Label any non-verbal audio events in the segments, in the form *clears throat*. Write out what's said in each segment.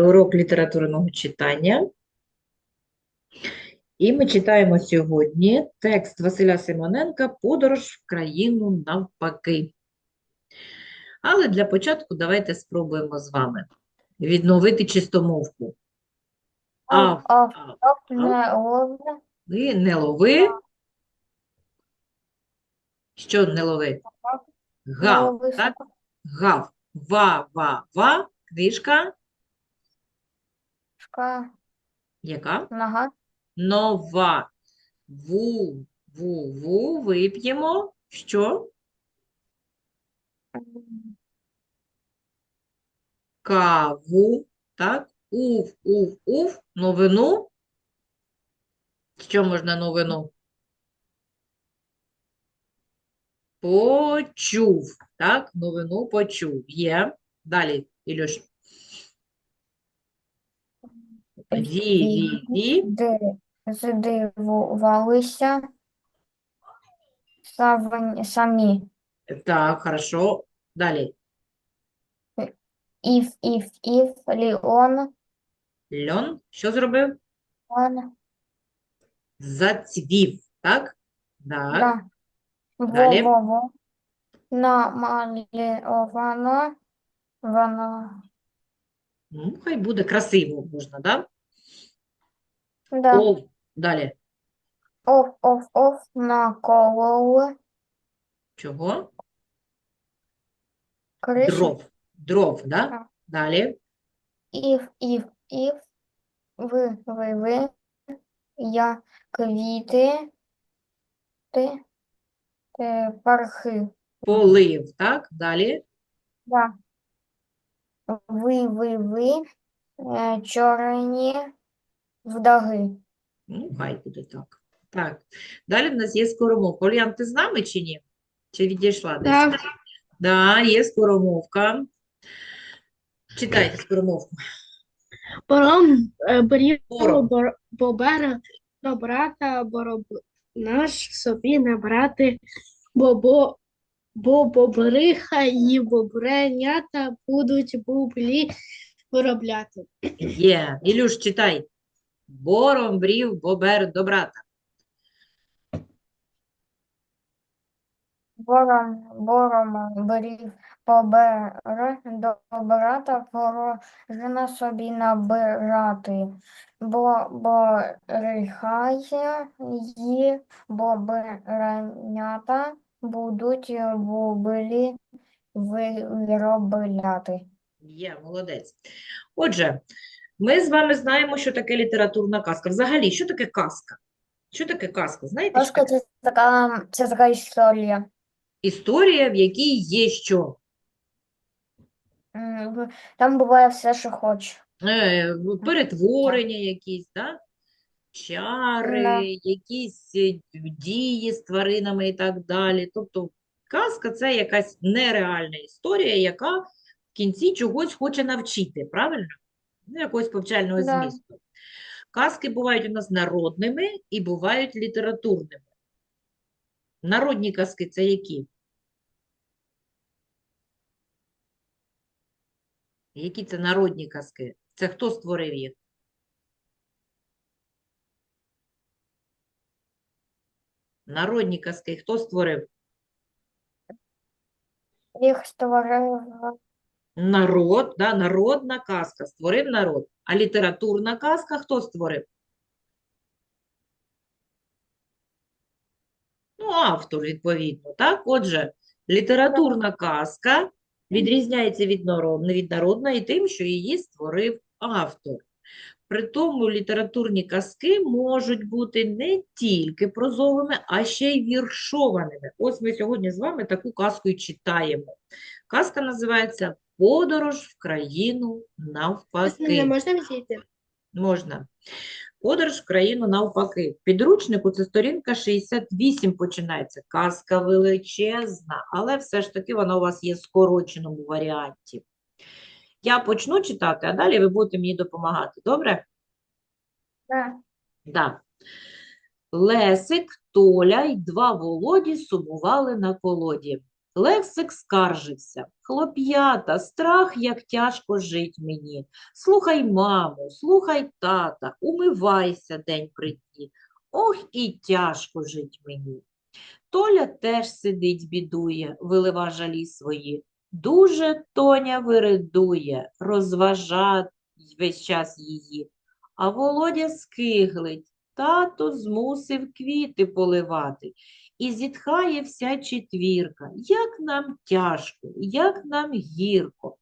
урок літературного читання. І ми читаємо сьогодні текст Василя Симоненка «Подорож в країну навпаки». Але для початку давайте спробуємо з вами відновити чистомовку. Ав, Ав, ав, не Ви не лови. Що не лови? Гав, так? Гав. Ва, ва, ва. Книжка. Сушка, Яка? нога, Нова. Ву, ву, ву. Вип'ємо. Що? Каву. Так? Ув, ув, ув. Новину. Що можна новину? Почув. Так? Новину почув. Є. Далі, Ілюш. Ві, ві, ві. Ди- здивувалися савань- самі. Так, хорошо. Далі. Ів, ів, ів, ліон, Льон. Що зробив? он, Зацвів. Так? Так. да. Далі. Во-во-во, намальовано, воно, Ну, хай буде красиво можна, да? Да. Ов. Далі. Ов, ов, ов, накололи, Чого? кришу. Дров. Дров, да? Так. Далі. Ів, ів, ів, ви, ви, ви, я, квіти, ти, е, пархи. Полив, так? Далі. Да. Ви, ви, ви, е, чорні вдаги. Ну, хай буде так. Так. Далі в нас є скоромовка. Ульян, ти з нами чи ні? Чи відійшла десь? Так. Да, є скоромовка. Читайте скоромовку. Бором е, брів Бором. бор- бобера до брата, бороб наш собі не брати, бо, бо, бо бобриха і бобренята будуть бублі виробляти. Є. Ілюш, читай. Бором брів бобер до брата. Бором, бором брів побер до брата порожна собі набирати, бо борихає її бобренята будуть бублі виробляти. Є, молодець. Отже, ми з вами знаємо, що таке літературна казка. Взагалі, що таке казка? Що таке казка? Знаєте, Казка це така, це така історія. Історія, в якій є що? М, Там буває все, що хочеш. Е, в- перетворення якісь, да? Чари, Да. якісь е, дії з тваринами і так далі. Тобто казка – це якась нереальна історія, яка в кінці чогось хоче навчити, правильно? Ну, якогось повчального Да. змісту. Казки бувають у нас народними і бувають літературними. Народні казки – це які? Які це народні казки? Це хто створив їх? Народні казки хто створив? Їх створив Народ, да, народна казка створив народ. А літературна казка хто створив? Ну, автор, відповідно, так? Отже, літературна казка відрізняється від від народної тим, що її створив автор. При тому літературні казки можуть бути не тільки прозовими, а ще й віршованими. Ось ми сьогодні з вами таку казку і читаємо. Казка називається «Подорож в країну навпаки». можна взяти? Можна. Подорож в країну навпаки. В підручнику це сторінка 68 починається. Казка величезна, але все ж таки вона у вас є в скороченому варіанті. Я почну читати, а далі ви будете мені допомагати. Добре? Да. Да. Лесик, Толя й два Володі сумували на колоді. Лексик скаржився. Хлоп'ята, страх, як тяжко жить мені. Слухай маму, слухай тата, умивайся день при дні. Ох, і тяжко жить мені. Толя теж сидить, бідує, вилива жалі свої. Дуже Тоня виридує, розважать весь час її. А Володя скиглить, тато змусив квіти поливати. І зітхає вся четвірка. Як нам тяжко, як нам гірко.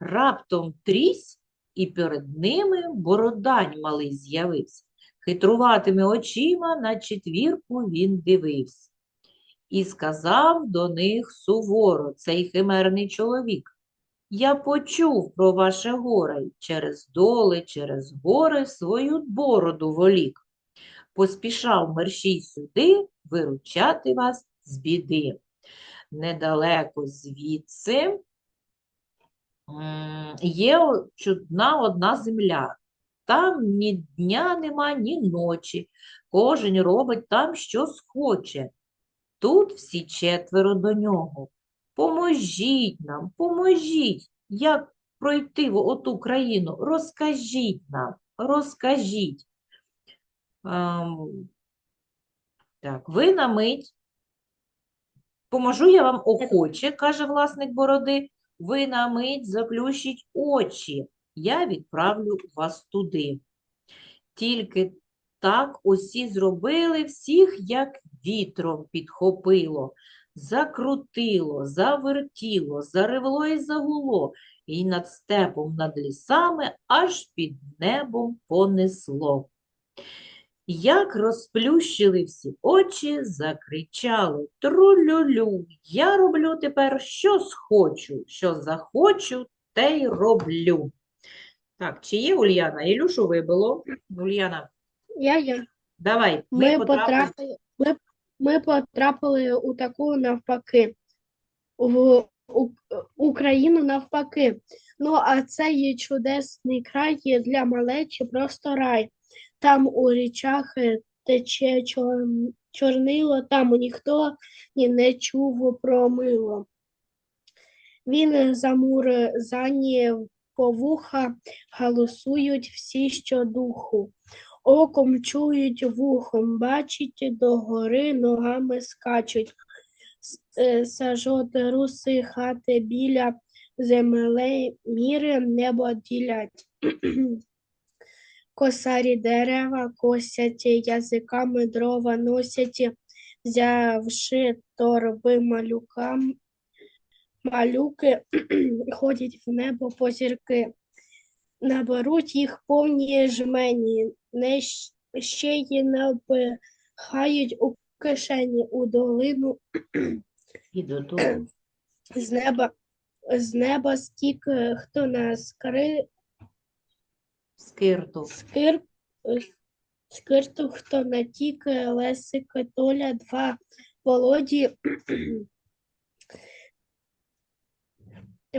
Раптом трісь, і перед ними бородань малий з'явився. Хитруватими очима на четвірку він дивився. І сказав до них суворо цей химерний чоловік. Я почув про ваше горе через доли, через гори свою бороду волік. Поспішав мерщій сюди виручати вас з біди. Недалеко звідси є чудна одна земля. Там ні дня нема, ні ночі. Кожен робить там, що схоче. Тут всі четверо до нього. Поможіть нам, поможіть, як пройти в оту країну. Розкажіть нам, розкажіть. Так, ви на мить. Поможу я вам охоче, каже власник бороди. Ви на мить заплющіть очі. Я відправлю вас туди. Тільки так усі зробили, всіх як вітром підхопило, закрутило, завертіло, заревло і загуло, і над степом, над лісами, аж під небом понесло. Як розплющили всі очі, закричали тру-лю-лю. Я роблю тепер, що схочу, що захочу, те й роблю. Так, чи є Ульяна? Ілюшу вибило. Ульяна, Я, я. давай, ми Ми потрапили. потрапили, ми, ми потрапили у таку навпаки, в у, Україну навпаки. Ну, а цей чудесний край є для малечі просто рай. Там у річах е, тече чор, чорнило, там ніхто ні не чув про мило. Він замурзані по вуха, галасують всі щодуху. Оком чують, вухом бачать, догори ногами скачуть. Е, Сажот руси хати біля землей міри небо ділять. *clears throat* Косарі дерева косять, язиками дрова носять, взявши торби малюкам, малюки *clears throat* ходять в небо по зірки. Наберуть їх повні жмені, не ще й напихають у кишені у долину І додому. *clears throat* з неба, з неба стік, хто на скри, Скирту. скир, скирту, хто натік, е, Лесик, Толя, два Володі,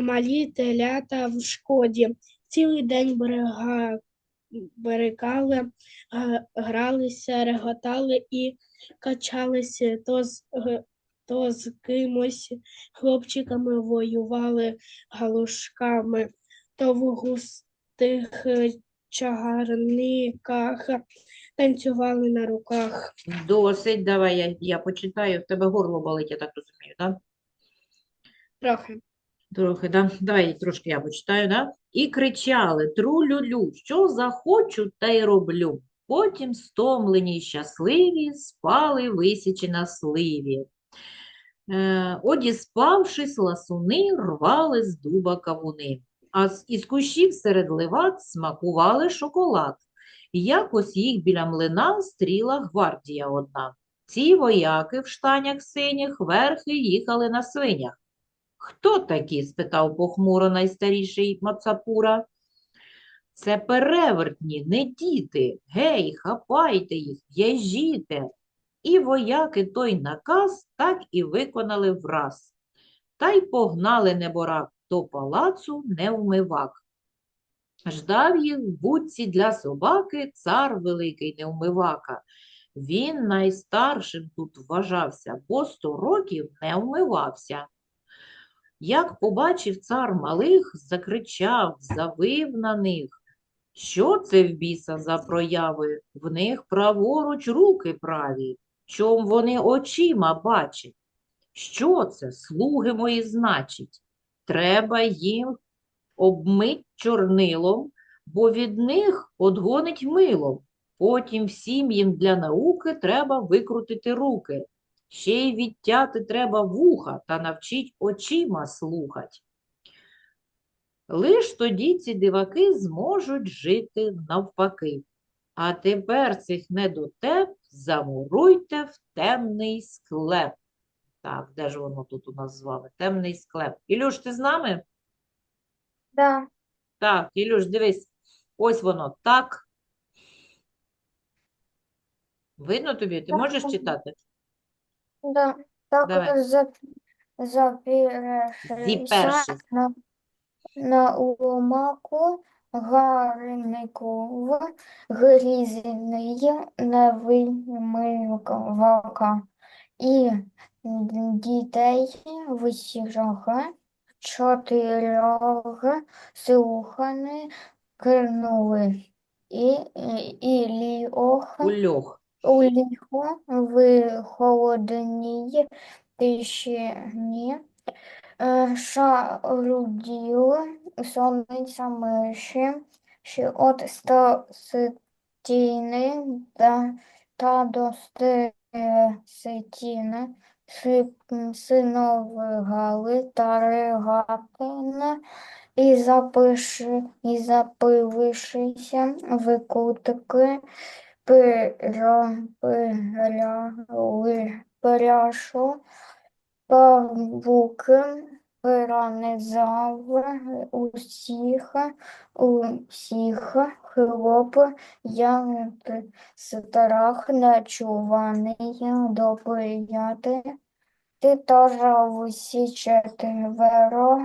малі телята в шкоді. Цілий день берега, берегали, гралися, реготали і качалися, то з, то з кимось хлопчиками воювали галушками, то в густих чагарниках танцювали на руках. Досить, давай я, я почитаю. В тебе горло болить, я так розумію, так? Трохи. Трохи, да? Давай трошки я почитаю, да? І кричали тру-лю-лю, що захочу, та й роблю. Потім стомлені й щасливі спали висячи на сливі. Е, одіспавшись, ласуни рвали з дуба кавуни, а з із кущів серед леват смакували шоколад. Якось їх біля млина стріла гвардія одна. Ці вояки в штанях синіх верхи їхали на свинях. Хто такі? спитав похмуро найстаріший Мацапура. Це перевертні, не діти. Гей, хапайте їх, в'яжіте. І вояки той наказ так і виконали враз. Та й погнали неборак до палацу невмивак. Ждав їх в будці для собаки цар великий невмивака. Він найстаршим тут вважався, бо сто років не вмивався. Як побачив цар малих, закричав, завив на них. Що це в біса за прояви? В них праворуч руки праві. Чом вони очима бачать? Що це, слуги мої, значить? Треба їм обмить чорнилом, бо від них одгонить милом. Потім всім їм для науки треба викрутити руки. Ще й відтяти треба вуха та навчить очима слухать. Лиш тоді ці диваки зможуть жити навпаки. А тепер цих недотеп замуруйте в темний склеп. Так, де ж воно тут у нас з вами? Темний склеп. Ілюш, ти з нами? Да. Так, Ілюш, дивись, ось воно так. Видно тобі? Ти можеш читати? Да. Так Давай. за, запірешся Зіпершись. на, на ломаку гарнику в грізний невимивка і дітей висірого чотирьох слухани кинули і, і ліох У льох. у в холодній тишині е, шаруділи сонниця миші, що от стіни та, та до стіни синовгали та регатина і запиши, і запилившися в кутики перяшу, павуки, перенизав усіх, усіх хлоп, як страх нечуваний допияти. Ти теж усі четверо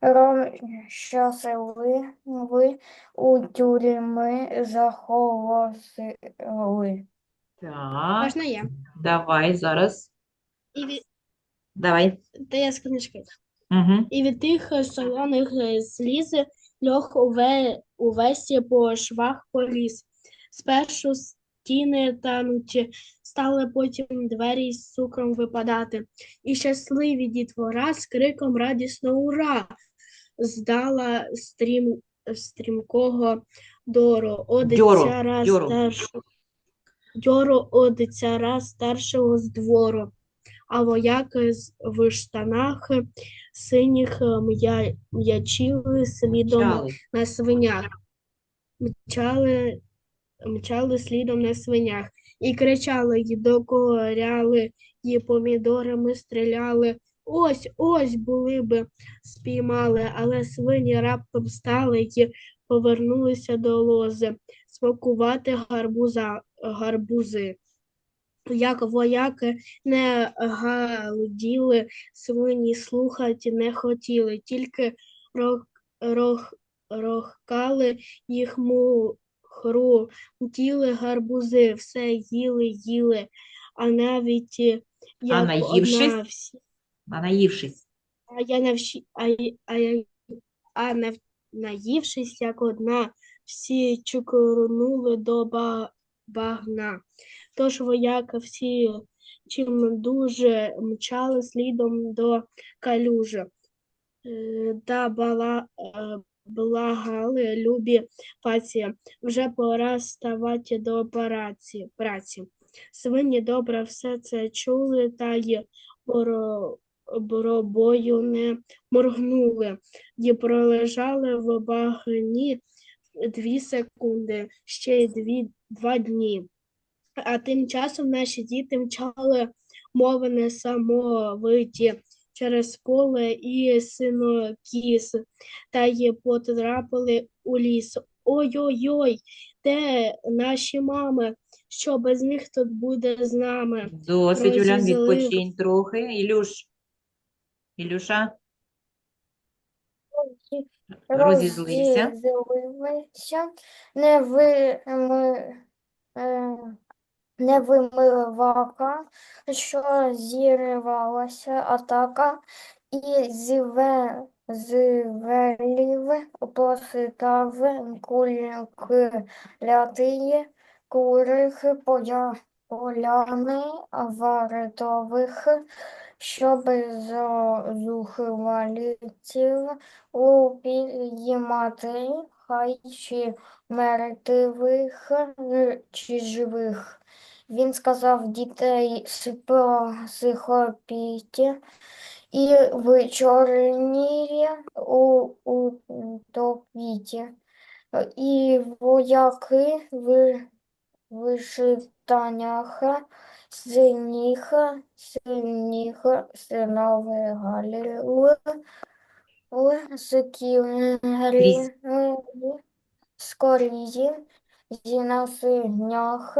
ром щасливі ви у тюрми захолосили. Так, Можна я? давай зараз. І від... Давай. Та я з книжки. Угу. І від тих солоних е, сліз льох уве... увесь по швах поліз. Спершу стіни тануть, стали потім двері з цукром випадати. І щасливі дітвора з криком радісно ура! Здала стрім... стрімкого дору, од Дьору, цяра дьору. старшого. Дьору од цяра старшого з двору а вояки в штанах синіх м'я- м'ячили слідом Чали. на свинях, мчали, мчали слідом на свинях і кричали, й докоряли, і помідорами стріляли. Ось, ось були би спіймали, але свині раптом стали й повернулися до лози смакувати гарбуза, гарбузи. Як вояки не галділи, свині слухати не хотіли, тільки рох, рох, рохкали їх мухру, тіли гарбузи, все їли, їли, а навіть як наївшись? одна всі, А наївшись. а я навші, а, а, я- а нав, наївшись, як одна, всі чукурнули до ба, багна. Тож вояки всі чим дуже мчали слідом до калюжі. Е, Та бала, е, благали любі паці, вже пора ставати до операції, праці. Свині добре все це чули, та й боро, боробою не моргнули, і пролежали в багні дві секунди, ще й дві, два дні. А тим часом наші діти мчали мови несамовиті через поле і синокіс, та й потрапили у ліс. Ой-ой-ой, де наші мами? Що без них тут буде з нами? Досить, Улян, відпочинь трохи. Ілюш. Ілюша, розізлився. Розізлився, не ви, ми, не вимивака, що зірвалася атака, і зве, звелів постав кулятий курих поля, поляни вартових, щоб зухвалітів упіймати, хай чи мертвих, чи живих. Він сказав дітей схопіть і в чорнілі у, у топіті. І вояки в вишитаннях синіх, синіх синови Галіли, Крізь. скорії, на синях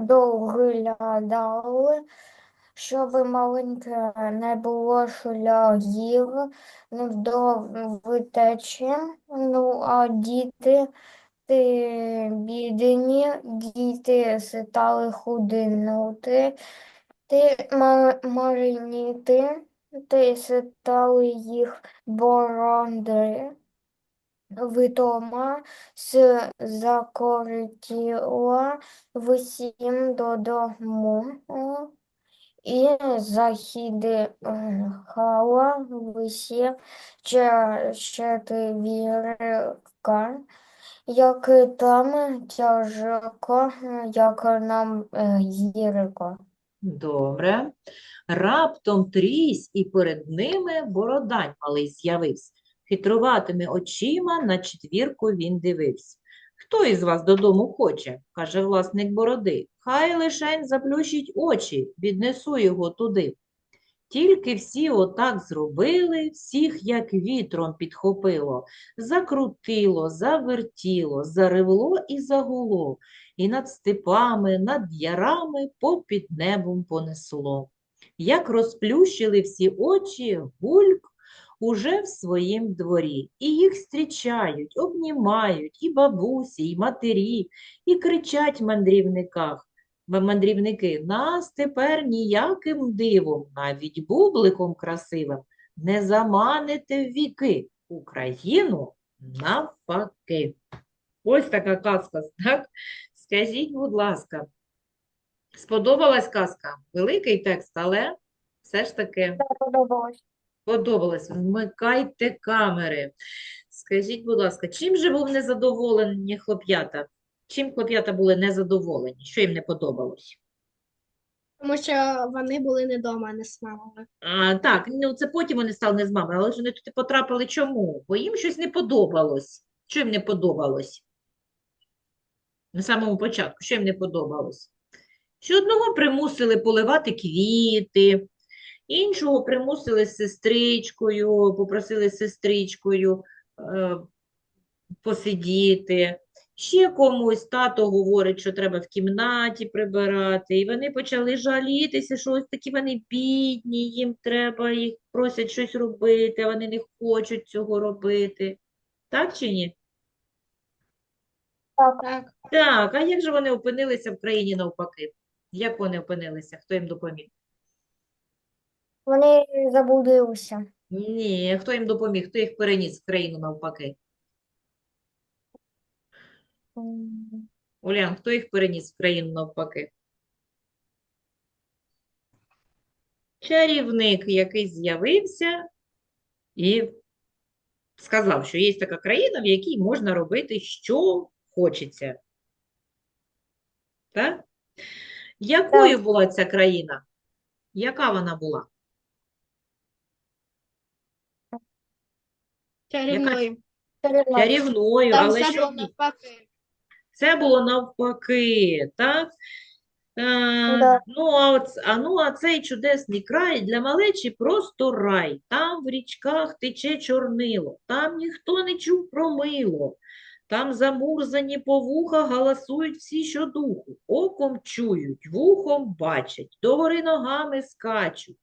доглядали, щоб маленьке не було шлягів до втечі, ну а діти ти бідні, діти стали худинути, ти ма- маленіти, ти стали їх бороди. Витома з закортіла всім додому, і західи хала висі четвірка, як там тяжко, як нам е, гірко. Добре. Раптом трісь, і перед ними бородань малий з'явився. Хитруватими очима на четвірку він дивився. Хто із вас додому хоче? каже власник бороди. Хай лишень заплющить очі, віднесу його туди. Тільки всі отак зробили, всіх як вітром підхопило, закрутило, завертіло, заревло і загуло, і над степами, над ярами попід небом понесло. Як розплющили всі очі, гульк уже в своїм дворі, і їх зустрічають, обнімають і бабусі, і матері, і кричать мандрівниках. Мандрівники, нас тепер ніяким дивом, навіть бубликом красивим, не заманите в віки Україну навпаки. Ось така казка, так? Скажіть, будь ласка, сподобалась казка? Великий текст, але все ж таки Подобалось. Подобалось. Вмикайте камери. Скажіть, будь ласка, чим же був незадоволені хлоп'ята? Чим хлоп'ята були незадоволені? Що їм не подобалось? Тому що вони були не вдома, не з мамами. А, так, ну це потім вони стали не з мамою, але ж вони туди потрапили чому? Бо їм щось не подобалось. Що їм не подобалось? На самому початку, що їм не подобалось? Що одного примусили поливати квіти, іншого примусили з сестричкою, попросили з сестричкою е, посидіти. Ще комусь тато говорить, що треба в кімнаті прибирати, і вони почали жалітися, що ось такі вони бідні, їм треба, їх просять щось робити, а вони не хочуть цього робити. Так чи ні? Так. Так, а як же вони опинилися в країні навпаки? Як вони опинилися? Хто їм допоміг? Вони заблудилися. Ні, хто їм допоміг? Хто їх переніс в країну навпаки? Улян, хто їх переніс в країну навпаки? Чарівник, який з'явився і сказав, що є така країна, в якій можна робити, що хочеться. Так? Якою була ця країна? Яка вона була? Чарівною. Чарівною, Там але все що було навпаки. Це було навпаки, так? Е, Да. ну, а, оц- а, ну, а цей чудесний край для малечі просто рай. Там в річках тече чорнило, там ніхто не чув про мило. Там замурзані по вуха галасують всі щодуху. Оком чують, вухом бачать, догори ногами скачуть.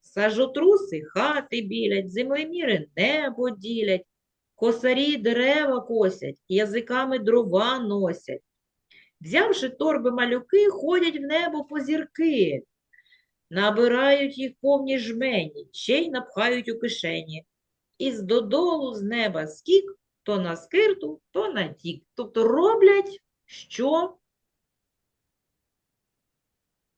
Сажотруси хати білять, землеміри небо ділять, косарі дерева косять, язиками дрова носять. Взявши торби малюки, ходять в небо по зірки. набирають їх повні жмені, ще й напхають у кишені. Із додолу з неба скік, то на скирту, то на тік. Тобто роблять, що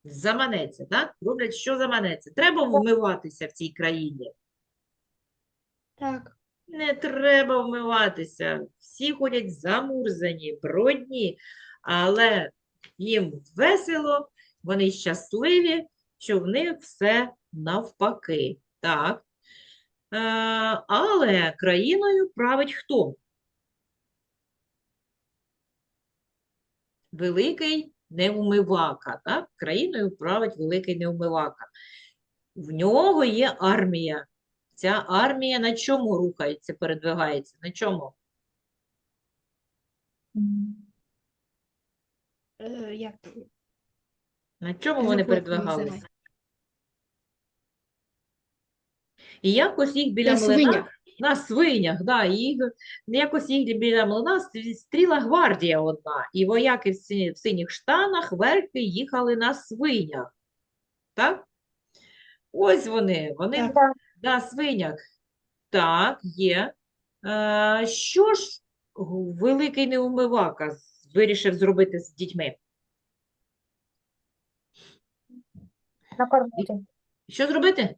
заманеться, так? Роблять, що заманеться. Треба вмиватися в цій країні. Так. Не треба вмиватися. Всі ходять замурзані, брудні, але їм весело, вони щасливі, що в них все навпаки. Так. Е, але країною править хто? Великий неумивака. Так? Країною править великий неумивака. В нього є армія. Ця армія на чому рухається, передвигається? На чому? Е, як? На чому вони передвигалися? І якось їх біля На млина. На свинях, да, і їх, якось їх біля млина стріла гвардія одна, і вояки в, сині- в синіх штанах, верхи їхали на свинях. Так? Ось вони, вони Так. На свинях. Так, є. Е, що ж великий неумивака вирішив зробити з дітьми? Накормити. Що зробити?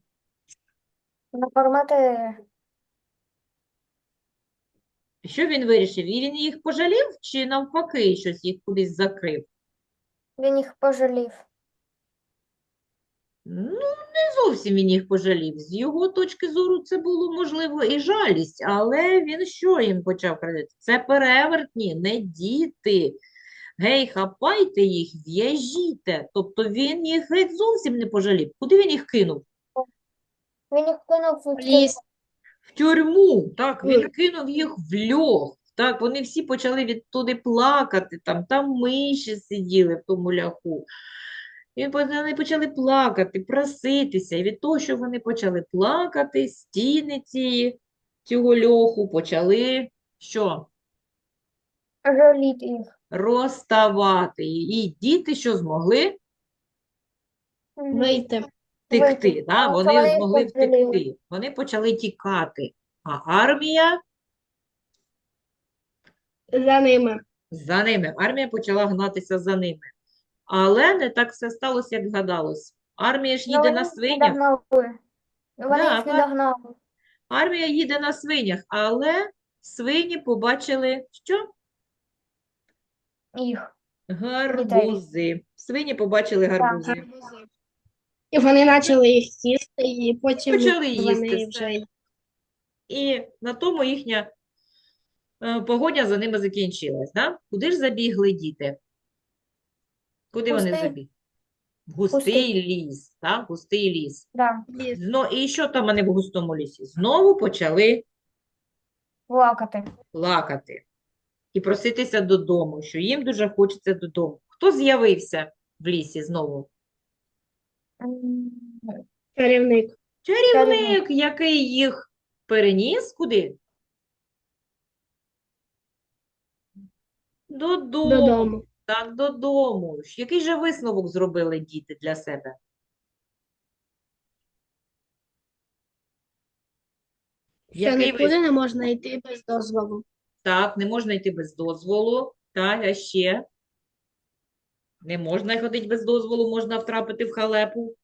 Накормити. Що він вирішив? І він їх пожалів чи навпаки щось їх кудись закрив? Він їх пожалів. Ну, не зовсім він їх пожалів. З його точки зору це було, можливо, і жалість, але він що їм почав казати? Це перевертні, не діти. Гей, хапайте їх, в'яжіть. Тобто він їх геть зовсім не пожалів. Куди він їх кинув? Він їх кинув в Ліс. В тюрму. Так, він кинув їх в льох. Так, вони всі почали відтуди плакати, там, там миші сиділи в тому ляху. І вони почали плакати, проситися. І від того, що вони почали плакати, стіни цієї, цього льоху почали що? жаліти їх. Розставати. І діти що змогли? Вийти. Текти. Вийти. Да? Вони змогли втекти. Вони почали тікати. А армія За ними. за ними. Армія почала гнатися за ними. Але не так все сталося, як гадалось. Армія ж Ну, їде на свинях. Вони Да, їх не догнали. Армія їде на свинях, але свині побачили що? Їх. Гарбузи. Свині побачили гарбузи. Гарбузи. І вони почали їх їсти, і потім Почали їсти вони все. вже І на тому їхня е, погоня за ними закінчилась. Да? Куди ж забігли діти? Куди вони Густий. забігли? В густий Густий. ліс. Так? Густий ліс. Да. ліс. Зно... І що там вони в густому лісі? Знову почали Плакати. плакати і проситися додому, що їм дуже хочеться додому. Хто з'явився в лісі знову? Чарівник. Чарівник, який їх переніс куди? Додому. Додому. Так, додому. Який же висновок зробили діти для себе? Що Який нікуди висновок? не можна йти без дозволу. Так, не можна йти без дозволу. Так, а ще? Не можна ходити без дозволу, можна втрапити в халепу.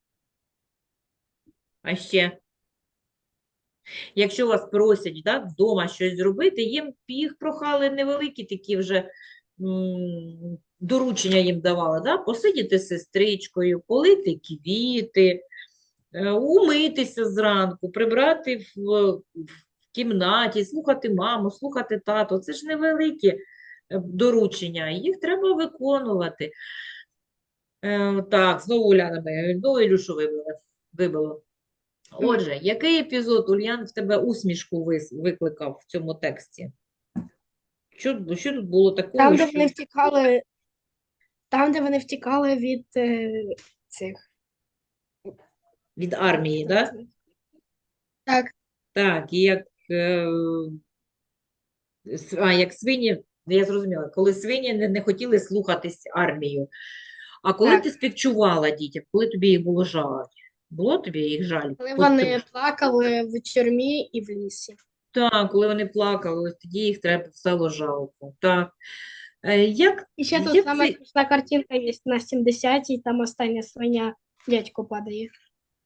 А ще? Якщо вас просять, да, вдома щось зробити, їм їх прохали невеликі такі вже доручення їм давали, да? Посидіти з сестричкою, полити квіти, е, умитися зранку, прибрати в, в кімнаті, слухати маму, слухати тато. Це ж невеликі доручення, їх треба виконувати. Е, так, знову Уляна, мене, знову Ілюшу вибило. вибило. Отже, який епізод, Ульян, в тебе усмішку викликав в цьому тексті? Що, що тут було такого, Там, де що... вони втікали, там, де вони втікали від е, цих. від армії, да? Так, Так, і як, е, а, як свині, я зрозуміла, коли свині не, не хотіли слухатись армію. А коли Так. ти співчувала дітям, коли тобі їх було жаль? Було тобі їх жаль? Коли вони тобі- плакали в тюрмі і в лісі. Так, коли вони плакали, тоді їх треба стало жалко. Так. Е, Як, І ще тут як саме смішна картинка є на 70-й, там остання свиня, дядько падає.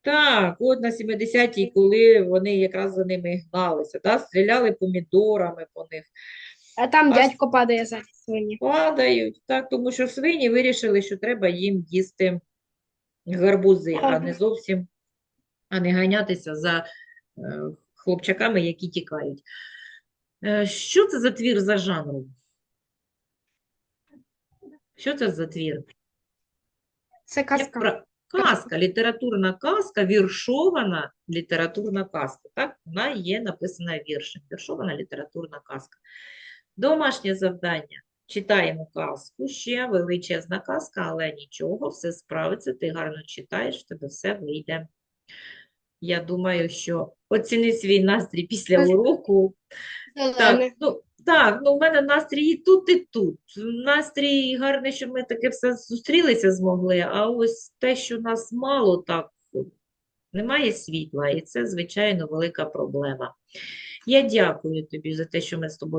Так, от на 70-й, коли вони якраз за ними гналися, да? Стріляли помідорами по них. А там А дядько падає за свині. Падають, так, тому що свині вирішили, що треба їм їсти гарбузи, а не зовсім, а не ганятися за е, хлопчаками, які тікають. Е, що це за твір за жанром? Що це за твір? Це Як казка. пра- Казка, літературна казка, віршована літературна казка. Так, вона є написана віршем. Віршована літературна казка. Домашнє завдання. Читаємо казку, ще величезна казка, але нічого, все справиться, ти гарно читаєш, в тебе все вийде. Я думаю, що оціни свій настрій після уроку. Так, ну, так, ну в мене настрій і тут, і тут. Настрій гарний, що ми таке все зустрілися змогли, а ось те, що нас мало, так, немає світла, і це, звичайно, велика проблема. Я дякую тобі за те, що ми з тобою